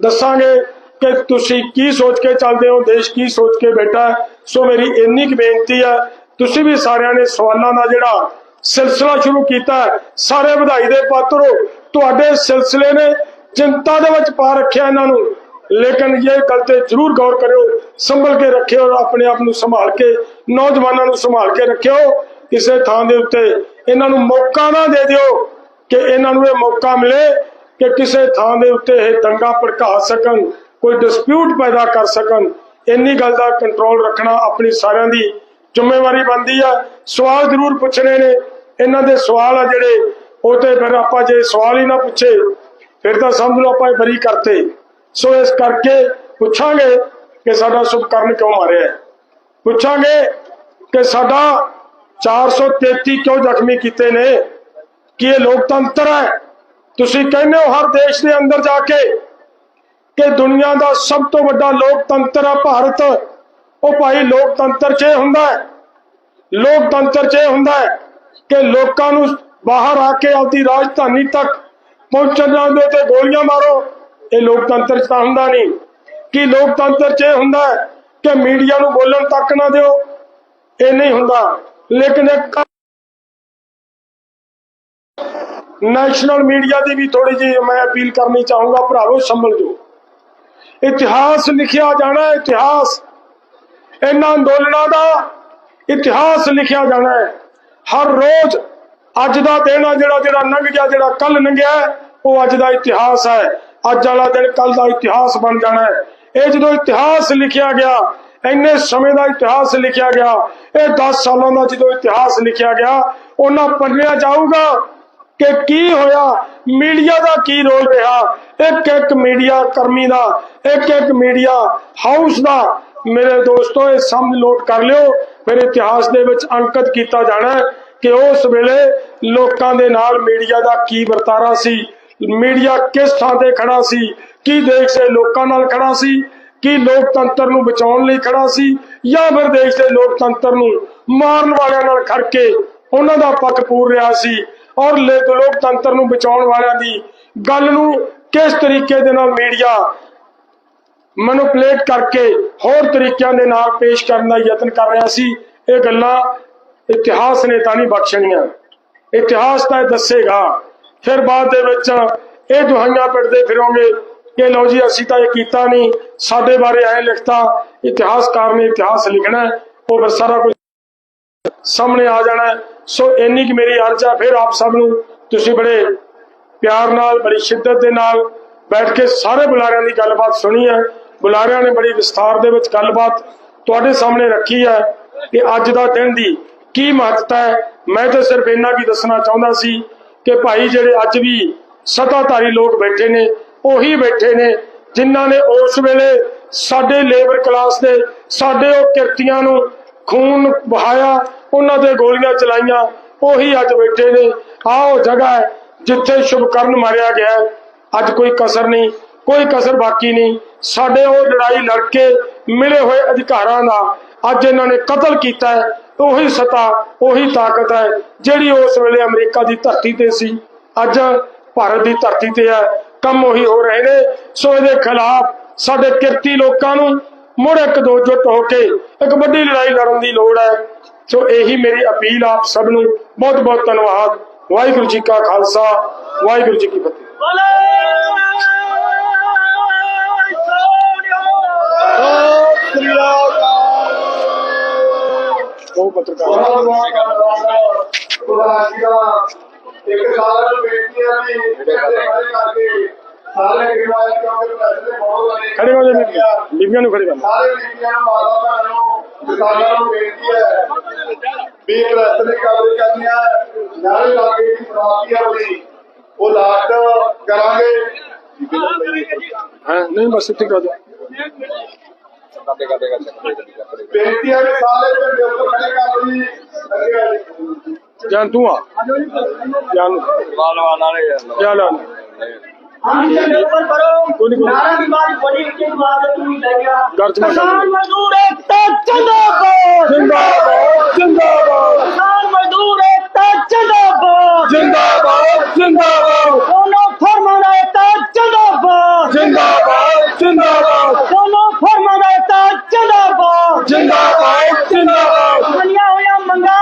ਦੱਸਾਂਗੇ ਕਿ ਤੁਸੀਂ ਕੀ ਸੋਚ ਕੇ ਚੱਲਦੇ ਹੋ, ਦੇਸ਼ ਕੀ ਸੋਚ ਕੇ ਬੈਠਾ ਹੈ। ਸੋ ਮੇਰੀ ਇੰਨੀ ਕੁ ਬੇਨਤੀ ਹੈ, ਤੁਸੀਂ ਵੀ ਸਾਰਿਆਂ ਨੇ ਸਵਾਲਾਂ ਦਾ ਜਿਹੜਾ ਸਿਲਸਿਲਾ ਸ਼ੁਰੂ ਕੀਤਾ ਸਾਰੇ ਵਧਾਈ ਦੇ ਪਾਤਰ ਤੁਹਾਡੇ ਸਿਲਸਿਲੇ ਨੇ ਚਿੰਤਾ ਦੇ ਵਿੱਚ ਪਾ ਰੱਖਿਆ ਇਹਨਾਂ ਨੂੰ। ਲੇਕਿਨ ਇਹ ਗੱਲ ਤੇ ਜ਼ਰੂਰ ਗੌਰ ਕਰਿਓ, ਸੰਭਲ ਕੇ ਰੱਖਿਓ ਔਰ ਆਪਣੇ ਆਪ ਨੂੰ ਸੰਭਾਲ ਕੇ, ਨੌਜਵਾਨਾਂ ਨੂੰ ਸੰਭਾਲ ਕੇ ਰੱਖਿਓ। ਕਿਸੇ ਥਾਂ ਦੇ ਉੱਤੇ ਇਹਨਾਂ ਨੂੰ ਮੌਕਾ ਨਾ ਦੇ ਦਿਓ ਕਿ ਇਹਨਾਂ ਨੂੰ ਇਹ ਮੌਕਾ ਮਿਲੇ ਕਿ ਕਿਸੇ ਥਾਂ ਦੇ ਉੱਤੇ ਇਹ ਦੰਗਾ ਭੜਕਾ ਸਕਣ, ਕੋਈ ਡਿਸਪਿਊਟ ਪੈਦਾ ਕਰ ਸਕਣ। ਇੰਨੀ ਗੱਲ ਦਾ ਕੰਟਰੋਲ ਰੱਖਣਾ ਆਪਣੀ ਸਾਰਿਆਂ ਦੀ ਜ਼ਿੰਮੇਵਾਰੀ ਬਣਦੀ ਆ। ਸਵਾਲ ਜ਼ਰੂਰ ਪੁੱਛਣੇ ਨੇ। ਇਹਨਾਂ ਦੇ ਸਵਾਲ ਆ ਜਿਹੜੇ, ਉਹ ਤੇ ਫਿਰ ਆਪਾਂ ਜੇ ਸਵਾਲ ਹੀ ਨਾ ਪੁੱਛੇ, ਫਿਰ ਤਾਂ ਸਮਝ ਲਓ ਆਪਾਂ ਇਹ ਬਰੀ ਕਰਤੇ। ਸੋ ਇਸ ਕਰਕੇ ਪੁੱਛਾਂਗੇ ਕਿ ਸਾਡਾ ਸੁਭਕਰਨ ਕਿਉਂ ਮਾਰਿਆ ਪੁੱਛਾਂਗੇ ਕਿ ਸਾਡਾ 433 ਕਿਉਂ ਜ਼ਖਮੀ ਕੀਤੇ ਨੇ? ਕਿ ਇਹ ਲੋਕਤੰਤਰ ਹੈ? ਤੁਸੀਂ ਕਹਿੰਦੇ ਹੋ ਹਰ ਦੇਸ਼ ਦੇ ਅੰਦਰ ਜਾ ਕੇ ਕਿ ਦੁਨੀਆ ਦਾ ਸਭ ਤੋਂ ਵੱਡਾ ਲੋਕਤੰਤਰ ਆ ਭਾਰਤ। ਉਹ ਭਾਈ ਲੋਕਤੰਤਰ 'ਚ ਇਹ ਹੁੰਦਾ ਹੈ। ਲੋਕਤੰਤਰ 'ਚ ਇਹ ਹੁੰਦਾ ਹੈ ਕਿ ਲੋਕਾਂ ਨੂੰ ਬਾਹਰ ਆ ਕੇ ਆਪਦੀ ਰਾਜਧਾਨੀ ਤੱਕ ਪਹੁੰਚਣ ਜਾਂਦੇ ਤੇ ਗੋਲੀਆਂ ਮਾਰੋ, ਇਹ ਲੋਕਤੰਤਰ 'ਚ ਤਾਂ ਹੁੰਦਾ ਨਹੀਂ। ਕਿ ਲੋਕਤੰਤਰ 'ਚ ਇਹ ਹੁੰਦਾ ਕਿ ਮੀਡੀਆ ਨੂੰ ਬੋਲਣ ਤੱਕ ਨਾ ਦਿਓ? ਇਹ ਨਹੀਂ ਹੁੰਦਾ। ਲੇਕਿਨ ਨੈਸ਼ਨਲ ਮੀਡੀਆ ਦੀ ਵੀ ਥੋੜੀ ਜਿਹੀ ਮੈਂ ਅਪੀਲ ਕਰਨੀ ਚਾਹੂੰਗਾ, ਭਰਾਵੋ, ਸੰਭਲ ਜੋ। ਇਤਿਹਾਸ ਲਿਖਿਆ ਜਾਣਾ ਇਤਿਹਾਸ। ਇਹਨਾਂ ਅੰਦੋਲਨਾਂ ਦਾ ਇਤਿਹਾਸ ਲਿਖਿਆ ਜਾਣਾ ਹੈ। ਹਰ ਰੋਜ਼ ਅੱਜ ਦਾ ਦਿਨ ਆ ਜਿਹੜਾ ਜਿਹੜਾ ਲੰਘ ਗਿਆ, ਜਿਹੜਾ ਕੱਲ ਲੰਘਿਆ, ਉਹ ਅੱਜ ਦਾ ਇਤਿਹਾਸ ਹੈ। ਅੱਜ ਵਾਲਾ ਦਿਨ ਕੱਲ ਦਾ ਇਤਿਹਾਸ ਬਣ ਜਾਣਾ ਹੈ। ਇਹ ਜਦੋਂ ਇਤਿਹਾਸ ਲਿਖਿਆ ਗਿਆ, ਇੰਨੇ ਸਮੇਂ ਦਾ ਇਤਿਹਾਸ ਲਿਖਿਆ ਗਿਆ, ਇਹ 10 ਸਾਲਾਂ ਦਾ ਜਦੋਂ ਇਤਿਹਾਸ ਲਿਖਿਆ ਗਿਆ, ਉਹਨਾਂ ਪੜਿਆ ਜਾਊਗਾ ਕਿ ਕੀ ਹੋਇਆ, ਮੀਡੀਆ ਦਾ ਕੀ ਰੋਲ ਰਿਹਾ ਇੱਕ ਇੱਕ ਮੀਡੀਆ ਕਰਮੀ ਦਾ ਇੱਕ ਇੱਕ ਮੀਡੀਆ ਹਾਊਸ ਦਾ। ਮੇਰੇ ਦੋਸਤੋ, ਇਹ ਸਮਝ ਲੋਟ ਕਰ ਲਿਓ ਫਿਰ ਇਤਿਹਾਸ ਦੇ ਵਿੱਚ ਅੰਕਿਤ ਕੀਤਾ ਜਾਣਾ ਕਿ ਉਸ ਵੇਲੇ ਲੋਕਾਂ ਦੇ ਨਾਲ ਮੀਡੀਆ ਦਾ ਕੀ ਵਰਤਾਰਾ ਸੀ, ਮੀਡੀਆ ਕਿਸ ਥਾਂ ਤੇ ਖੜਾ ਸੀ, ਕੀ ਦੇਸ਼ ਦੇ ਲੋਕਾਂ ਨਾਲ ਖੜਾ ਸੀ, ਕੀ ਲੋਕਤੰਤਰ ਨੂੰ ਬਚਾਉਣ ਲਈ ਖੜਾ ਸੀ ਜਾਂ ਫਿਰ ਦੇਸ਼ ਦੇ ਲੋਕਤੰਤਰ ਨੂੰ ਮਾਰਨ ਵਾਲਿਆਂ ਨਾਲ ਖੜ ਕੇ ਉਹਨਾਂ ਦਾ ਪੱਖ ਪੂਰ ਰਿਹਾ ਸੀ ਔਰ ਲੋਕਤੰਤਰ ਨੂੰ ਬਚਾਉਣ ਵਾਲਿਆਂ ਦੀ ਗੱਲ ਨੂੰ ਕਿਸ ਤਰੀਕੇ ਦੇ ਨਾਲ ਮੀਡੀਆ ਮਨੂਪਲੇਟ ਕਰਕੇ ਹੋਰ ਤਰੀਕਿਆਂ ਦੇ ਨਾਲ ਪੇਸ਼ ਕਰਨ ਦਾ ਯਤਨ ਕਰ ਰਿਹਾ ਸੀ। ਇਹ ਗੱਲਾਂ ਇਤਿਹਾਸ ਨੇ ਤਾਂ ਨਹੀਂ ਬਖਸ਼ਣੀਆਂ। ਇਤਿਹਾਸ ਤਾਂ ਦੱਸੇਗਾ। ਫਿਰ ਬਾਅਦ ਦੇ ਵਿੱਚ ਇਹ ਦੁਹਾਈਆਂ ਪਿੱਟਦੇ ਫਿਰੋਗੇ ਕਿ ਲਓ ਜੀ ਅਸੀਂ ਤਾਂ ਇਹ ਕੀਤਾ ਨਹੀਂ। ਸਾਡੇ ਬਾਰੇ ਐ ਲਿਖਤਾ ਇਤਿਹਾਸਕਾਰ ਨੇ ਇਤਿਹਾਸ ਲਿਖਣਾ ਹੈ, ਉਹ ਫਿਰ ਸਾਰਾ ਕੁਝ ਸਾਹਮਣੇ ਆ ਜਾਣਾ ਸੋ ਇੰਨੀ ਕਿ ਮੇਰੀ ਅਰਜ਼ ਆ ਫਿਰ ਆਪ ਸਭ ਨੂੰ ਤੁਸੀਂ ਬੜੇ ਪਿਆਰ ਨਾਲ ਬੜੀ ਸ਼ਿੱਦਤ ਦੇ ਨਾਲ ਬੈਠ ਕੇ ਸਾਰੇ ਬੁਲਾਰਿਆਂ ਦੀ ਗੱਲਬਾਤ ਸੁਣੀ ਹੈ। ਬੁਲਾਰਿਆਂ ਨੇ ਬੜੀ ਵਿਸਥਾਰ ਦੇ ਵਿੱਚ ਗੱਲਬਾਤ ਤੁਹਾਡੇ ਸਾਹਮਣੇ ਰੱਖੀ ਹੈ ਕਿ ਅੱਜ ਦਾ ਦਿਨ ਦੀ ਕੀ ਮਹੱਤਤਾ ਹੈ। ਮੈਂ ਤਾਂ ਸਿਰਫ ਇੰਨਾ ਕੀ ਦੱਸਣਾ ਚਾਹੁੰਦਾ ਸੀ ਕਿ ਭਾਈ ਜਿਹੜੇ ਅੱਜ ਵੀ ਸੱਤਾਧਾਰੀ ਲੋਕ ਬੈਠੇ ਨੇ, ਉਹੀ ਬੈਠੇ ਨੇ, ਜਿਨ੍ਹਾਂ ਨੇ ਉਸ ਵੇਲੇ ਸਾਡੇ ਲੇਬਰ ਕਲਾਸ ਦੇ ਸਾਡੇ ਉਹ ਕਿਰਤੀਆਂ ਨੂੰ ਖੂਨ ਬਹਾਇਆ ਉਹਨਾਂ ਤੇ ਗੋਲੀਆਂ ਚਲਾਈਆਂ, ਉਹੀ ਅੱਜ ਬੈਠੇ ਨੇ। ਆਹ ਉਹ ਜਗ੍ਹਾ ਹੈ ਜਿੱਥੇ ਸ਼ੁਭਕਰਨ ਮਾਰਿਆ ਗਿਆ ਅੱਜ ਕੋਈ ਕਸਰ ਨਹੀਂ, ਕੋਈ ਕਸਰ ਬਾਕੀ ਨਹੀਂ। ਸਾਡੇ ਉਹ ਲੜਾਈ ਲੜ ਕੇ ਮਿਲੇ ਹੋਏ ਅਧਿਕਾਰਾਂ ਦਾ ਅੱਜ ਇਹਨਾਂ ਨੇ ਕਤਲ ਕੀਤਾ ਹੈ, ਉਹੀ ਸਤਾ, ਉਹੀ ਤਾਕਤ ਹੈ, ਜਿਹੜੀ ਉਸ ਵੇਲੇ ਅਮਰੀਕਾ ਦੀ ਧਰਤੀ ਤੇ ਸੀ। ਅੱਜ ਭਾਰਤ ਦੀ ਧਰਤੀ ਤੇ ਹੈ, ਕੰਮ ਉਹੀ ਹੋ ਰਹੇ ਨੇ। ਸੋ ਇਹਦੇ ਖਿਲਾਫ ਸਾਡੇ ਕਿਰਤੀ ਲੋਕਾਂ ਨੂੰ ਮੁੜ ਇੱਕ ਦੋ ਜੁੱਟ ਹੋ ਕੇ ਇੱਕ ਵੱਡੀ ਲੜਾਈ ਲੜਨ ਦੀ ਲੋੜ ਹੈ। ਸੋ ਇਹੀ ਮੇਰੀ ਅਪੀਲ ਆਪ ਸਭ ਨੂੰ। ਬਹੁਤ ਬਹੁਤ ਧੰਨਵਾਦ। ਵਾਹਿਗੁਰੂ ਜੀ ਕਾ ਖਾਲਸਾ, ਵਾਹਿਗੁਰੂ ਜੀ ਕੀ ਫਤਿਹ। ਉਹ ਪੱਤਰਕਾਰ ਦਾ ਇੱਕ ਸਾਲ ਬੇਟੀਆਂ ਦੀ ਸਾਰੇ ਕਰਕੇ ਸਾਰੇ ਗਰੀਬਾਂ ਕਿਉਂਕਿ ਪੈਸੇ ਬਹੁਤ ਵਾਲੇ ਖੜੇ ਹੋ ਜਾ ਬੀਬੀਆਂ ਨੂੰ ਖੜੇ ਕਰ ਸਾਰੇ ਬੀਬੀਆਂ ਨੂੰ ਮਾਤਾ ਭੈਣਾਂ ਨੂੰ ਕਿਸਾਨਾਂ ਨੂੰ ਬੇਨਤੀ ਹੈ ਵੀ ਪ੍ਰੈਸ ਨੇ ਕਾਬੂ ਕਰਨੀਆਂ ਨਾਲੇ ਲਾਗੇ ਦੀ ਸਮਾਪਤੀ ਹੈ ਉਹਦੀ ਉਹ ਲਾਸਟ ਕਰਾਂਗੇ। ਹਾਂ ਨਹੀਂ ਬਸ ਇੱਥੇ ਕਰ ਦਿਓ। ਬੇਨਤੀ ਹੈ ਕਿ ਸਾਰੇ ਝੰਡੇ ਉੱਪਰ ਖੜੇ ਕਰ ਲਈ ਅੱਗੇ ਆ ਜੀ ਜਾਨ ਤੂੰ ਆ ਜਾਨ ਮਾਲਵਾਨ ਵਾਲੇ ਜਾਨ ਆ हम से ऊपर करो कोई नहीं, कोई नहीं। नारा की बात बड़ी की बात है तू ले गया गर्ज में किसान मजदूर एकता जिंदाबाद ਜਿੰਦਾਬਾਦ ਜਿੰਦਾਬਾਦ किसान मजदूर एकता जिंदाबाद ਜਿੰਦਾਬਾਦ ਜਿੰਦਾਬਾਦ दोनों फरमान एकता जिंदाबाद জিন্দাবাদ জিন্দাবাদ। কোন ফরমাদাতা জিন্দাবাদ জিন্দাবাদ জিন্দাবাদ দুনিয়া হইয়া মঙ্গা